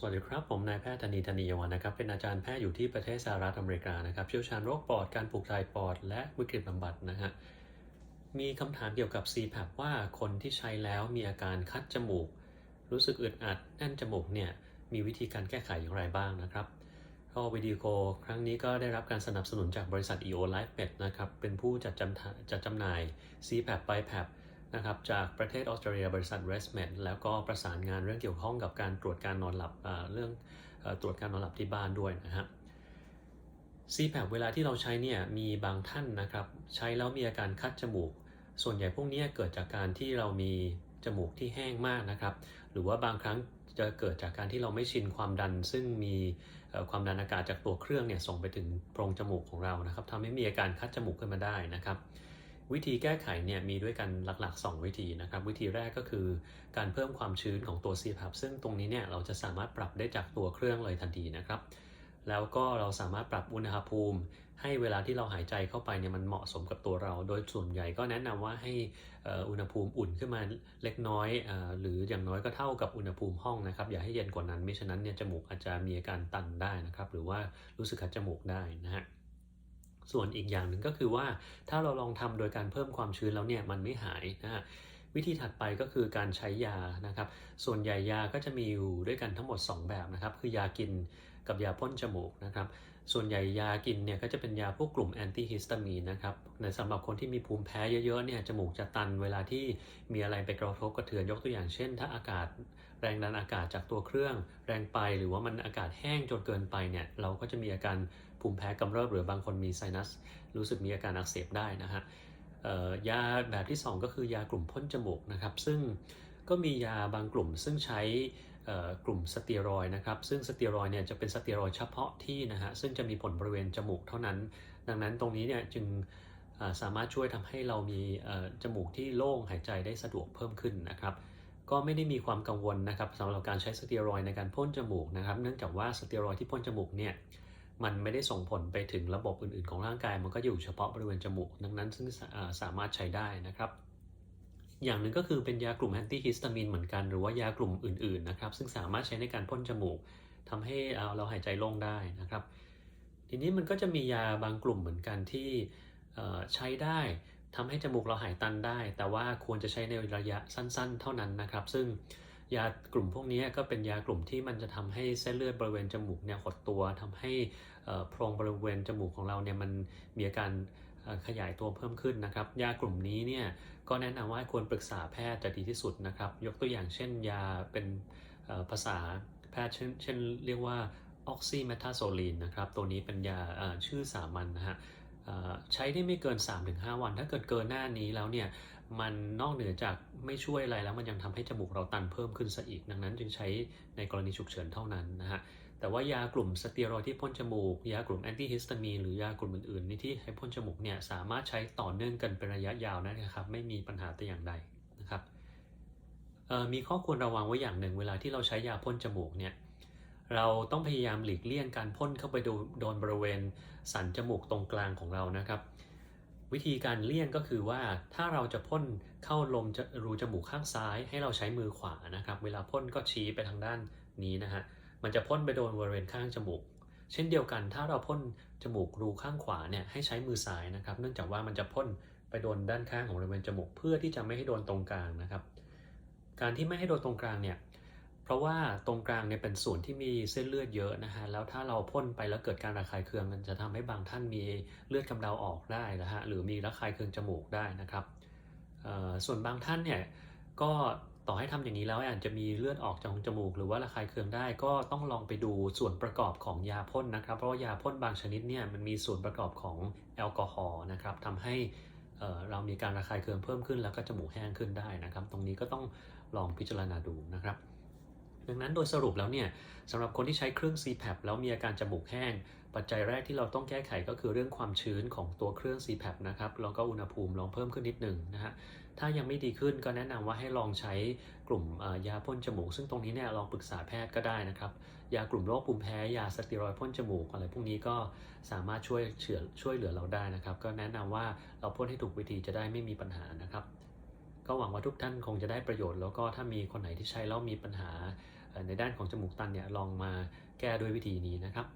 สวัสดีครับ ผมนายแพทย์ธนีธนียวันนะครับ เป็นอาจารย์แพทย์อยู่ที่ประเทศสหรัฐอเมริกานะครับ เชี่ยวชาญโรคปอด การปลูกถ่ายปอด และวิกฤตบำบัดนะฮะ มีคำถามเกี่ยวกับ CPAP ว่าคนที่ใช้แล้วมีอาการคัดจมูก รู้สึกอึดอัดแน่นจมูกเนี่ย มีวิธีการแก้ไขอย่างไรบ้างนะครับก็วิดีโอครั้งนี้ก็ได้รับการสนับสนุนจากบริษัท EO Life Med นะครับ เป็นผู้จัดจำจัดจำหน่าย CPAP BiPAP นะครับจากประเทศออสเตรเลียบริษัท ResMed แล้วก็ประสานงานเรื่องเกี่ยวข้องกับการตรวจการนอนหลับเรื่องตรวจการนอนหลับที่บ้านด้วยนะฮะ CPAP เวลาที่เราใช้เนี่ยมีบางท่านนะครับ ใช้แล้วมีอาการคัดจมูก ส่วนใหญ่พวกนี้เกิดจากการที่เรามีจมูกที่แห้งมากนะครับ หรือว่าบางครั้งจะเกิดจากการที่เราไม่ชินความดัน ซึ่งมีความดันอากาศจากตัวเครื่องเนี่ยส่งไปถึงโพรงจมูกของเรานะครับทำให้มีอาการคัดจมูกขึ้นมาได้นะครับ วิธีแก้ไขเนี่ยมีด้วยกันหลัก ๆ 2 วิธีนะครับ วิธีแรกก็คือการเพิ่มความชื้นของตัว CPAP ซึ่งตรงนี้เนี่ยเราจะสามารถปรับได้จากตัวเครื่องเลยทันทีนะครับ แล้วก็เราสามารถปรับอุณหภูมิ ให้เวลาที่เราหายใจเข้าไปเนี่ยมันเหมาะสมกับตัวเรา โดยส่วนใหญ่ก็แนะนำว่าให้อุณหภูมิอุ่นขึ้นมาเล็กน้อย หรืออย่างน้อยก็เท่ากับอุณหภูมิห้องนะครับ อย่าให้เย็นกว่านั้นไม่ฉะนั้นเนี่ยจมูกอาจจะมีอาการตันได้นะครับ หรือว่ารู้สึกคัดจมูกได้นะฮะ ส่วนอีกอย่างหนึ่งก็คือว่าถ้าเราลองทำโดยการเพิ่มความชื้นแล้วเนี่ยมันไม่หายนะฮะวิธีถัดไปก็คือการใช้ยานะครับ ส่วนใหญ่ยาก็จะมีอยู่ด้วยกันทั้งหมด 2 แบบนะครับ คือยากินกับยาพ่นจมูกนะครับ ส่วนใหญ่ยากินเนี่ยก็จะเป็นยาพวกกลุ่มแอนตี้ฮิสตามีนนะครับในสำหรับคนที่มีภูมิแพ้เยอะๆเนี่ยจมูกจะตันเวลาที่มีอะไรไปกระทบกระเทือนยกตัวอย่างเช่น ถ้าอากาศ แรงดันอากาศจากตัวเครื่องแรงไปหรือว่ามันอากาศแห้งจนเกินไปเนี่ยเราก็จะมีอาการภูมิแพ้กำเริบหรือบางคนมีไซนัสรู้สึกมีอาการอักเสบได้นะฮะยาแบบที่ 2 ก็คือยากลุ่มพ่นจมูกนะครับ ซึ่งก็มียาบางกลุ่มซึ่งใช้กลุ่มสเตียรอยนะครับซึ่งสเตียรอยเนี่ยจะเป็นสเตียรอยเฉพาะที่นะฮะซึ่งจะมีผลบริเวณจมูกเท่านั้น ดังนั้นตรงนี้เนี่ยจึงสามารถช่วยทำให้เรามีจมูกที่โล่งหายใจได้สะดวกเพิ่มขึ้นนะครับ ก็ไม่ได้มีความกังวลนะครับสำหรับการใช้สเตียรอยในการพ่นจมูกนะครับ เนื่องจากว่าสเตียรอยที่พ่นจมูกเนี่ยมันไม่ได้ส่งผลไปถึงระบบอื่นๆ ของร่างกาย มันก็อยู่เฉพาะบริเวณจมูก ดังนั้นซึ่งสามารถใช้ได้นะครับ อย่างหนึ่งก็คือเป็นยากลุ่มแอนตี้ฮิสตามีนเหมือนกัน หรือว่ายากลุ่มอื่นๆนะครับ ซึ่งสามารถใช้ในการพ่นจมูกทำให้เราหายใจโล่งได้นะครับ ทีนี้มันก็จะมียาบางกลุ่มเหมือนกันที่ใช้ได้ ทำให้จมูกเราหายตันได้ แต่ว่าควรจะใช้ในระยะสั้น ๆ เท่านั้นนะครับ ซึ่งยากลุ่มพวกนี้ก็เป็นยากลุ่มที่มันจะทำให้เส้นเลือดบริเวณจมูกเนี่ยหดตัวทำให้โพรงบริเวณจมูกของเราเนี่ยมันมีอาการขยายตัวเพิ่มขึ้นนะครับ ยากลุ่มนี้เนี่ยก็แนะนำว่าควรปรึกษาแพทย์จะดีที่สุดนะครับ ยกตัวอย่างเช่นยาเป็นภาษาแพทย์เช่นเช่นเรียกว่าออกซิเมทาโซลีนนะครับ ตัวนี้เป็นยาชื่อสามัญนนะฮะ ใช้ได้ไม่เกิน 3-5 วัน ถ้าเกิดเกินหน้านี้แล้วเนี่ยมันนอกเหนือจากไม่ช่วยอะไรแล้วมันยังทำให้จมูกเราตันเพิ่มขึ้นซะอีก ดังนั้นจึงใช้ในกรณีฉุกเฉินเท่านั้นนะฮะแต่ว่ายากลุ่มสเตียรอยที่พ่นจมูก ยากลุ่มแอนตี้ฮิสตามีนหรือยากลุ่มอื่นๆนี่ที่ให้พ่นจมูกเนี่ยสามารถใช้ต่อเนื่องกันเป็นระยะยาวนะครับ ไม่มีปัญหาแต่อย่างใดนะครับมีข้อควรระวังไว้อย่างหนึ่งเวลาที่เราใช้ยาพ่นจมูกเนี่ย เราต้องพยายามหลีกเลี่ยงการพ่นเข้าไปโดนบริเวณสันจมูกตรงกลางของเรานะครับ วิธีการเลี่ยงก็คือว่าถ้าเราจะพ่นเข้าลมรูจมูกข้างซ้าย ให้เราใช้มือขวานะครับ เวลาพ่นก็ชี้ไปทางด้านนี้นะฮะมันจะพ่นไปโดนบริเวณข้างจมูก เช่นเดียวกัน ถ้าเราพ่นจมูกรูข้างขวาเนี่ยให้ใช้มือซ้ายนะครับ เนื่องจากว่ามันจะพ่นไปโดนด้านข้างของบริเวณจมูกเพื่อที่จะไม่ให้โดนตรงกลางนะครับ การที่ไม่ให้โดนตรงกลางเนี่ย เพราะว่าตรงกลางเนี่ยเป็นส่วนที่มีเส้นเลือดเยอะนะฮะ แล้วถ้าเราพ่นไปแล้วเกิดการระคายเคืองมันจะทำให้บางท่านมีเลือดกำเดาออกได้นะฮะ หรือมีระคายเคืองจมูกได้นะครับ ส่วนบางท่านเนี่ยก็ต่อให้ทำอย่างนี้แล้วอาจจะมีเลือดออกจากจมูก หรือว่าระคายเคืองได้ก็ต้องลองไปดูส่วนประกอบของยาพ่นนะครับ เพราะว่ายาพ่นบางชนิดเนี่ยมันมีส่วนประกอบของแอลกอฮอล์นะครับทำให้เรามีการระคายเคืองเพิ่มขึ้นแล้วก็จมูกแห้งขึ้นได้นะครับ ตรงนี้ก็ต้องลองพิจารณาดูนะครับ ดังนั้นโดยสรุปแล้วเนี่ยสำหรับคนที่ใช้เครื่อง CPAP แล้วมีอาการจมูกแห้ง ปัจจัยแรกที่เราต้องแก้ไขก็คือเรื่องความชื้นของตัวเครื่อง CPAP นะครับแล้วก็อุณหภูมิลองเพิ่มขึ้นนิดหนึ่งนะฮะถ้ายังไม่ดีขึ้นก็แนะนำว่าให้ลองใช้กลุ่มยาพ่นจมูก ซึ่งตรงนี้เนี่ยลองปรึกษาแพทย์ก็ได้นะครับ ยากลุ่มโรคภูมิแพ้ยาสเตียรอยพ่นจมูกอะไรพวกนี้ก็สามารถช่วยเฉือช่วยเหลือเราได้นะครับ ก็แนะนำว่าเราพ่นให้ถูกวิธีจะได้ไม่มีปัญหานะครับ ก็หวังว่าทุกท่านคงจะได้ประโยชน์ แล้วก็ถ้ามีคนไหนที่ใช้แล้วมีปัญหา ในด้านของจมูกตันเนี่ยลองมาแก้ด้วยวิธีนี้นะครับ